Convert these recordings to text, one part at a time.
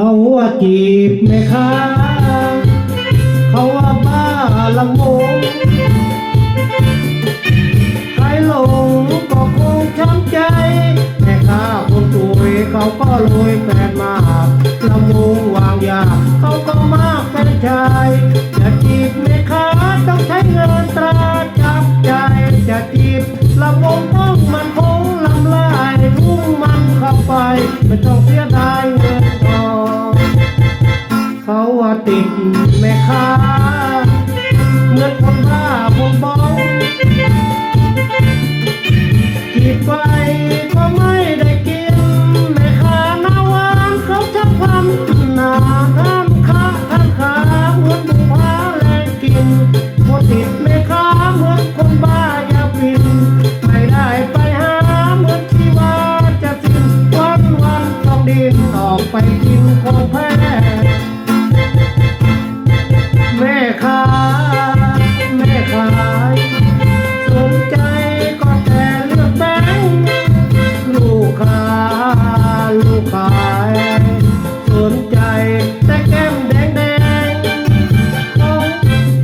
แม่ค้าเขาว่าบ้าละงงใครหลงก็คงช้ำใจแม่ค้าคนสวยเขาก็รวยแฟนมากละมงวางยาเขาก็มากแฟนชายจะจีบแม่ค้าต้องใช้เงินตรา เขาว่าติดแม่ค้าเหมือนคนบ้าคนบองจีบไปก็ไม่ได้กินแม่ค้าหน้าหวานเขาจะพันหน้าท่านค้าท่านขาเหมือนบุพาแลกินคนติดแม่ค้าเหมือนคนบ้า แต่แก้มแดงแดงของ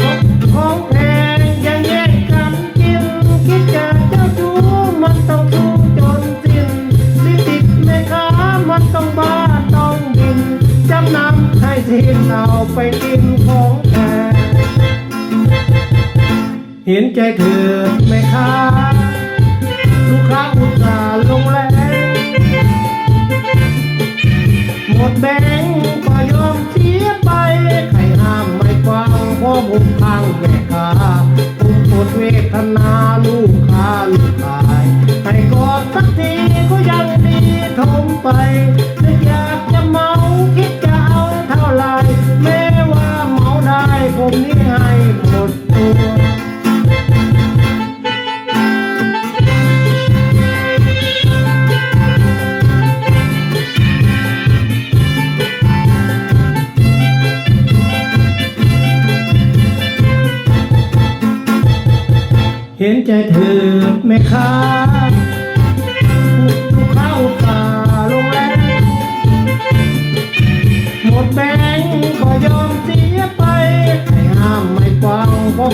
ของของแพงยังแย่งกันกิน คิดจะเจ้าชู้มันต้องชู้จนสิ้นลิติดแม่ค้ามันต้องบ้าต้องบินจำนำให้สิ้นเอาไปกินของแพงเห็นใจเธอแม่ค้าลูกค้าอุตส่าห์ลงแรง นึกอยากจะเมาคิดจะเอาเท่าไรแม้ว่าเมาได้ผมนี่ให้หมดตัวเห็นใจเธอแม่ค้า